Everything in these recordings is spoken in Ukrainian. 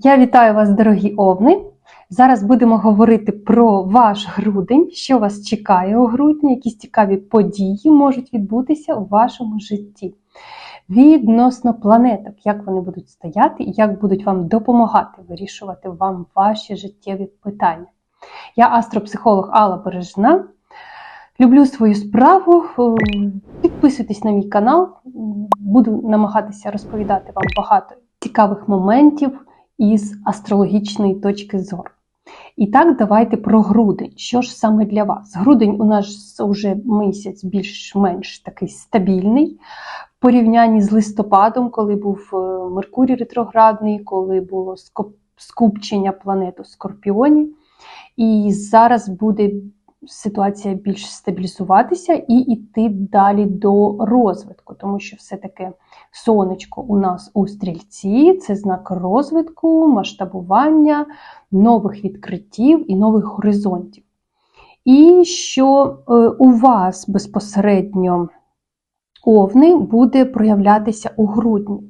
Я вітаю вас, дорогі овни. Зараз будемо говорити про ваш грудень, що вас чекає у грудні, якісь цікаві події можуть відбутися у вашому житті. Відносно планеток, як вони будуть стояти і як будуть вам допомагати вирішувати вам ваші життєві питання. Я астропсихолог Алла Бережна. Люблю свою справу. Підписуйтесь на мій канал, буду намагатися розповідати вам багато цікавих моментів із астрологічної точки зору. І так, давайте про грудень. Що ж саме для вас? Грудень у нас вже місяць більш-менш такий стабільний в порівнянні з листопадом, коли був Меркурій ретроградний, коли було скупчення планет у Скорпіоні. І зараз буде ситуація більш стабілізуватися і йти далі до розвитку, тому що все-таки сонечко у нас у стрільці це знак розвитку, масштабування, нових відкриттів і нових горизонтів. І що е, у вас безпосередньо овни буде проявлятися у грудні.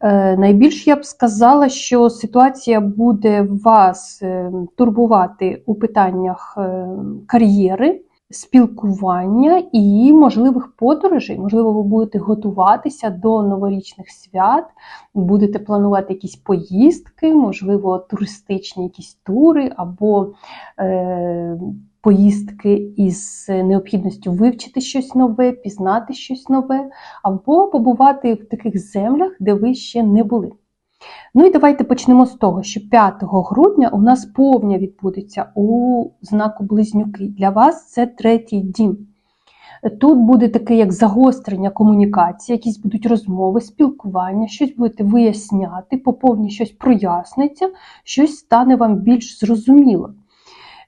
Е, найбільш я б сказала, що ситуація буде вас е, турбувати у питаннях е, кар'єри, спілкування і можливих подорожей. Можливо, ви будете готуватися до новорічних свят, будете планувати якісь поїздки, можливо, туристичні якісь тури або поїздки із необхідністю вивчити щось нове, пізнати щось нове, або побувати в таких землях, де ви ще не були. Ну і давайте почнемо з того, що 5 грудня у нас повня відбудеться у знаку Близнюки. Для вас це третій дім. Тут буде таке як загострення комунікації, якісь будуть розмови, спілкування, щось будете виясняти, по повні щось проясниться, щось стане вам більш зрозуміло.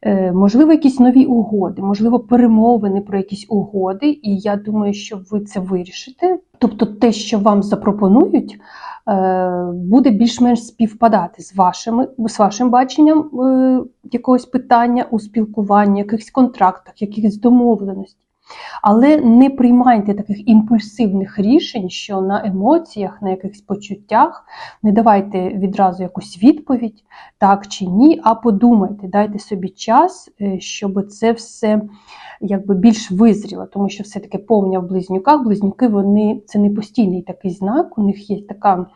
Е, можливо, якісь нові угоди, можливо, перемовини про якісь угоди, і я думаю, що ви це вирішите. Тобто, те, що вам запропонують, е, буде більш-менш співпадати з вашими, з вашим баченням е, якогось питання у спілкуванні, якихось контрактах, якихось домовленостей. Але не приймайте таких імпульсивних рішень, що на емоціях, на якихось почуттях, не давайте відразу якусь відповідь, так чи ні, а подумайте, дайте собі час, е, щоб це все якби більш визріло, тому що все-таки повня в близнюках. Близнюки вони це не постійний такий знак, у них є така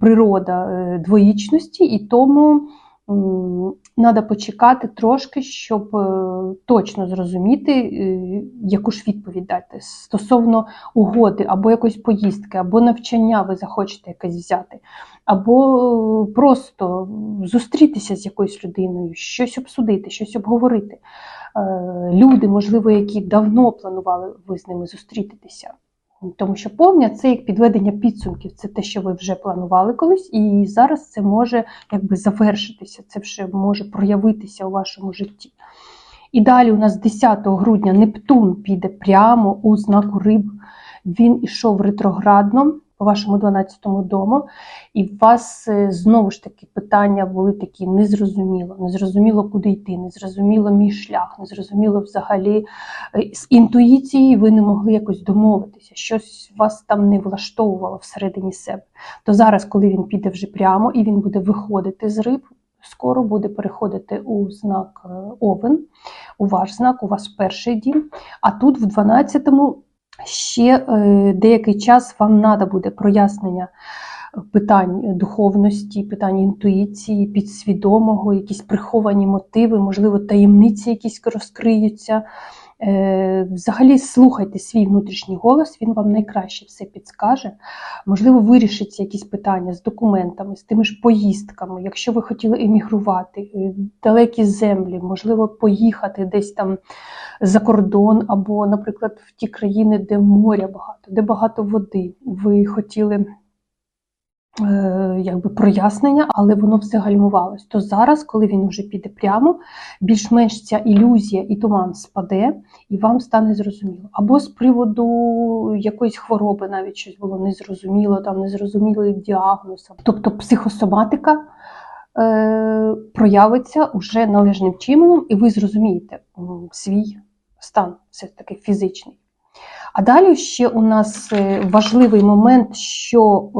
природа е, двоїчності, і тому. Треба почекати трошки, щоб е, точно зрозуміти, е, яку ж відповідь дати стосовно угоди, або якоїсь поїздки, або навчання ви захочете якесь взяти, або просто зустрітися з якоюсь людиною, щось обсудити, щось обговорити. Е, люди, можливо, які давно планували ви з ними зустрітися. Тому що повня це як підведення підсумків, це те, що ви вже планували колись, і зараз це може якби завершитися, це вже може проявитися у вашому житті. І далі у нас 10 грудня Нептун піде прямо у знаку риб. Він ішов ретроградно по вашому 12-му дому, і у вас е, знову ж таки питання були такі незрозуміло, незрозуміло, куди йти, незрозуміло мій шлях, незрозуміло взагалі е, з інтуїцією ви не могли якось домовитися, щось вас там не влаштовувало всередині себе. То зараз, коли він піде вже прямо і він буде виходити з риб. Скоро буде переходити у знак е, Овен, у ваш знак, у вас перший дім. А тут, в 12-му, ще е, деякий час вам треба буде прояснення питань духовності, питань інтуїції, підсвідомого, якісь приховані мотиви, можливо, таємниці якісь розкриються. Е, взагалі слухайте свій внутрішній голос, він вам найкраще все підскаже. Можливо, вирішиться якісь питання з документами, з тими ж поїздками. Якщо ви хотіли емігрувати, е, далекі землі, можливо, поїхати десь там за кордон, або, наприклад, в ті країни, де моря багато, де багато води. Ви хотіли. Е, якби прояснення, але воно все гальмувалось. То зараз, коли він вже піде прямо, більш-менш ця ілюзія і туман спаде, і вам стане зрозуміло. Або з приводу якоїсь хвороби навіть щось було незрозуміло, там незрозумілий діагноз. Тобто психосоматика е, проявиться уже належним чином, і ви зрозумієте свій стан, все таки фізичний. А далі ще у нас е, важливий момент, що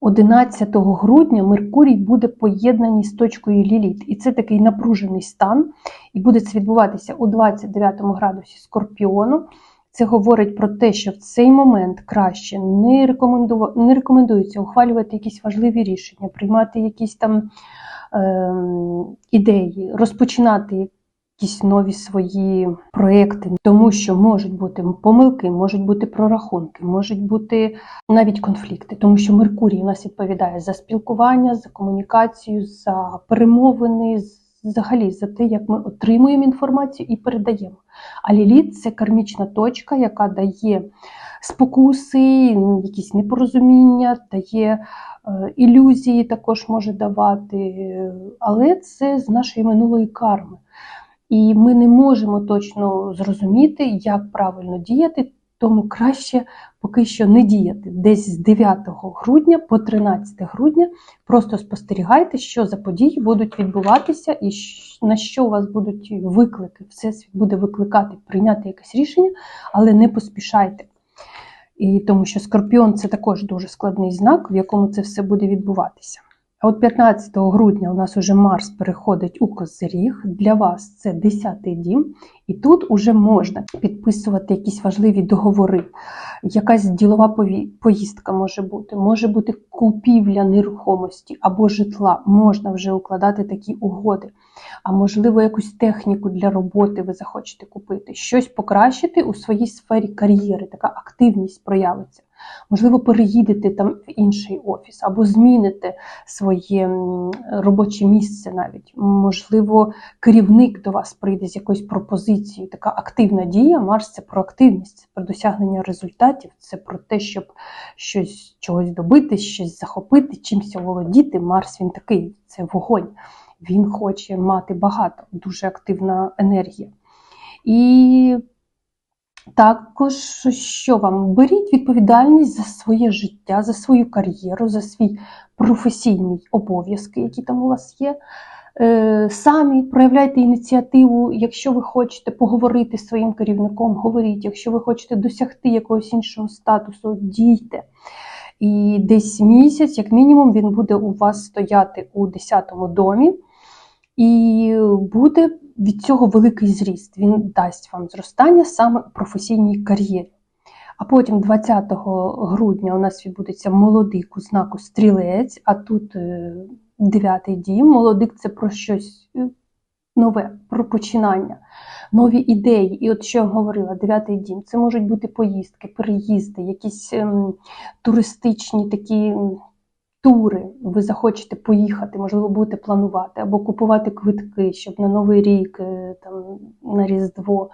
11 грудня Меркурій буде поєднаний з точкою Ліліт. І це такий напружений стан, і буде це відбуватися у 29 градусі Скорпіону. Це говорить про те, що в цей момент краще не, рекоменду... не рекомендується ухвалювати якісь важливі рішення, приймати якісь там е, ідеї, розпочинати якісь нові свої проекти, тому що можуть бути помилки, можуть бути прорахунки, можуть бути навіть конфлікти, тому що Меркурій у нас відповідає за спілкування, за комунікацію, за перемовини, взагалі за те, як ми отримуємо інформацію і передаємо. А ліліт це кармічна точка, яка дає спокуси, якісь непорозуміння, дає е, ілюзії, також може давати, але це з нашої минулої карми. І ми не можемо точно зрозуміти, як правильно діяти, тому краще поки що не діяти. Десь з 9 грудня по 13 грудня просто спостерігайте, що за події будуть відбуватися і на що у вас будуть виклики. Всесвіт буде викликати, прийняти якесь рішення, але не поспішайте. І Тому що скорпіон це також дуже складний знак, в якому це все буде відбуватися. А от 15 грудня у нас уже Марс переходить у Козиріг. Для вас це 10-й дім, і тут уже можна підписувати якісь важливі договори. Якась ділова поїздка може бути, може бути купівля нерухомості або житла. Можна вже укладати такі угоди. А можливо, якусь техніку для роботи ви захочете купити, щось покращити у своїй сфері кар'єри, така активність проявиться. Можливо, переїдете там в інший офіс, або зміните своє робоче місце навіть. Можливо, керівник до вас прийде з якоюсь пропозицією. Така активна дія. Марс це про активність, про досягнення результатів, це про те, щоб щось чогось добити, щось захопити, чимось володіти. Марс він такий, це вогонь. Він хоче мати багато, дуже активна енергія. І також, що вам? Беріть відповідальність за своє життя, за свою кар'єру, за свій професійний обов'язки, які там у вас є. Е, самі проявляйте ініціативу, якщо ви хочете поговорити з своїм керівником, говоріть, якщо ви хочете досягти якогось іншого статусу, дійте. І десь місяць, як мінімум, він буде у вас стояти у 10-му домі. І буде від цього великий зріст. Він дасть вам зростання саме у професійній кар'єрі. А потім, 20 грудня, у нас відбудеться молодик у знаку стрілець, а тут е, дев'ятий дім. Молодик це про щось е, нове, про починання, нові ідеї. І от що я говорила, дев'ятий дім це можуть бути поїздки, переїзди, якісь ем, туристичні такі тури, ви захочете поїхати, можливо, будете планувати, або купувати квитки, щоб на Новий рік, е, там, на Різдво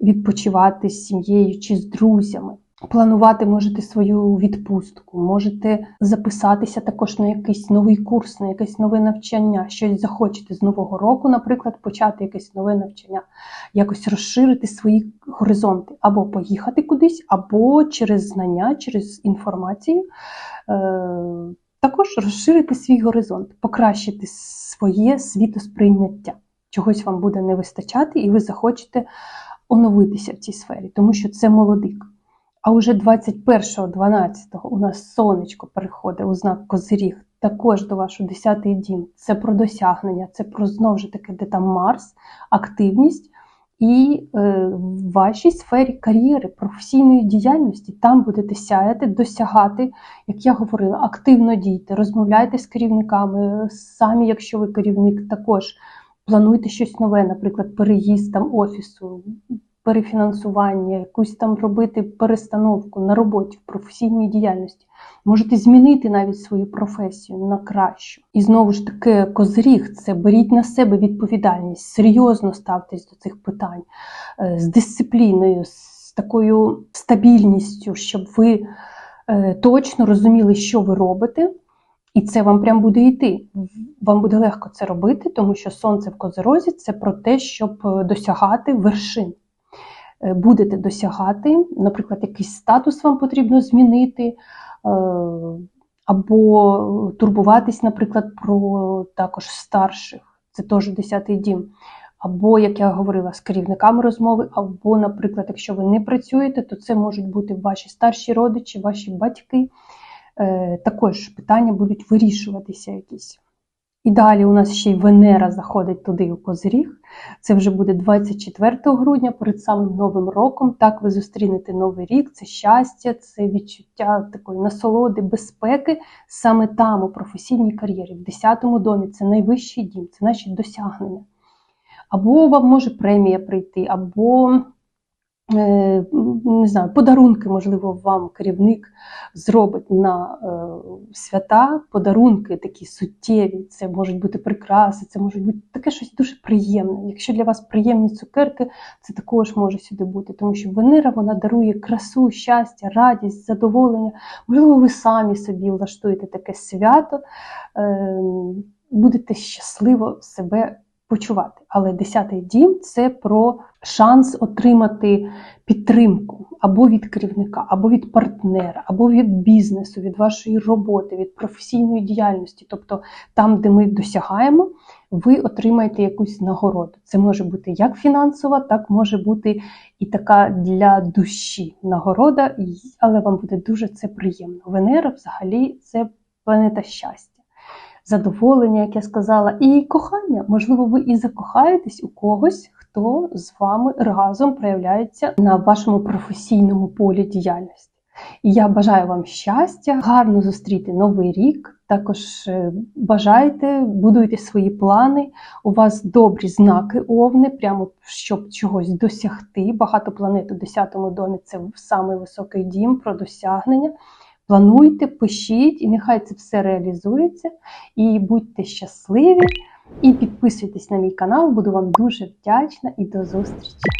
відпочивати з сім'єю чи з друзями. Планувати можете свою відпустку, можете записатися також на якийсь новий курс, на якесь нове навчання, щось захочете з нового року, наприклад, почати якесь нове навчання, якось розширити свої горизонти, або поїхати кудись, або через знання, через інформацію е, також розширити свій горизонт, покращити своє світосприйняття. Чогось вам буде не вистачати, і ви захочете оновитися в цій сфері, тому що це молодик. А уже 21.12 у нас сонечко переходить у знак Козиріг, також до вашого 10-й дім. Це про досягнення, це про знову ж таки, де там Марс, активність і е, в вашій сфері кар'єри, професійної діяльності там будете сяяти, досягати, як я говорила, активно дійте, розмовляйте з керівниками. Самі, якщо ви керівник, також плануйте щось нове, наприклад, переїзд там офісу, перефінансування, якусь там робити перестановку на роботі в професійній діяльності. Можете змінити навіть свою професію на кращу. І знову ж таки, козиріг це беріть на себе відповідальність, серйозно ставтесь до цих питань е, з дисципліною, з такою стабільністю, щоб ви е, точно розуміли, що ви робите. І це вам прям буде йти. Вам буде легко це робити, тому що сонце в козирозі це про те, щоб е, досягати вершин. Е, будете досягати, наприклад, якийсь статус вам потрібно змінити, е, або турбуватись, наприклад, про також старших, це теж 10-й дім. Або, як я говорила, з керівниками розмови, або, наприклад, якщо ви не працюєте, то це можуть бути ваші старші родичі, ваші батьки. е, також питання будуть вирішуватися якісь. І далі у нас ще й Венера заходить туди у Козиріг. Це вже буде 24 грудня, перед самим Новим роком. Так ви зустрінете новий рік, це щастя, це відчуття такої насолоди, безпеки саме там, у професійній кар'єрі, в 10-му домі. Це найвищий дім, це наші досягнення. Або вам може премія прийти, або не знаю, подарунки, можливо, вам керівник зробить на е, свята подарунки такі суттєві. Це можуть бути прикраси, це може бути таке щось дуже приємне. Якщо для вас приємні цукерки, це також може сюди бути, тому що Венера вона дарує красу, щастя, радість, задоволення. Можливо, ви самі собі влаштуєте таке свято, е, будете щасливо себе почувати. Але десятий дім це про шанс отримати підтримку або від керівника, або від партнера, або від бізнесу, від вашої роботи, від професійної діяльності. Тобто там, де ми досягаємо, ви отримаєте якусь нагороду. Це може бути як фінансова, так може бути і така для душі нагорода, але вам буде дуже це приємно. Венера взагалі це планета щастя. Задоволення, як я сказала, і кохання. Можливо, ви і закохаєтесь у когось, хто з вами разом проявляється на вашому професійному полі діяльності. І я бажаю вам щастя, гарно зустріти новий рік. Також е, бажайте, будуйте свої плани. У вас добрі знаки овни, прямо щоб чогось досягти. Багато планет у 10-му домі це самий високий дім про досягнення. Плануйте, пишіть, і нехай це все реалізується. І будьте щасливі, і підписуйтесь на мій канал. Буду вам дуже вдячна і до зустрічі!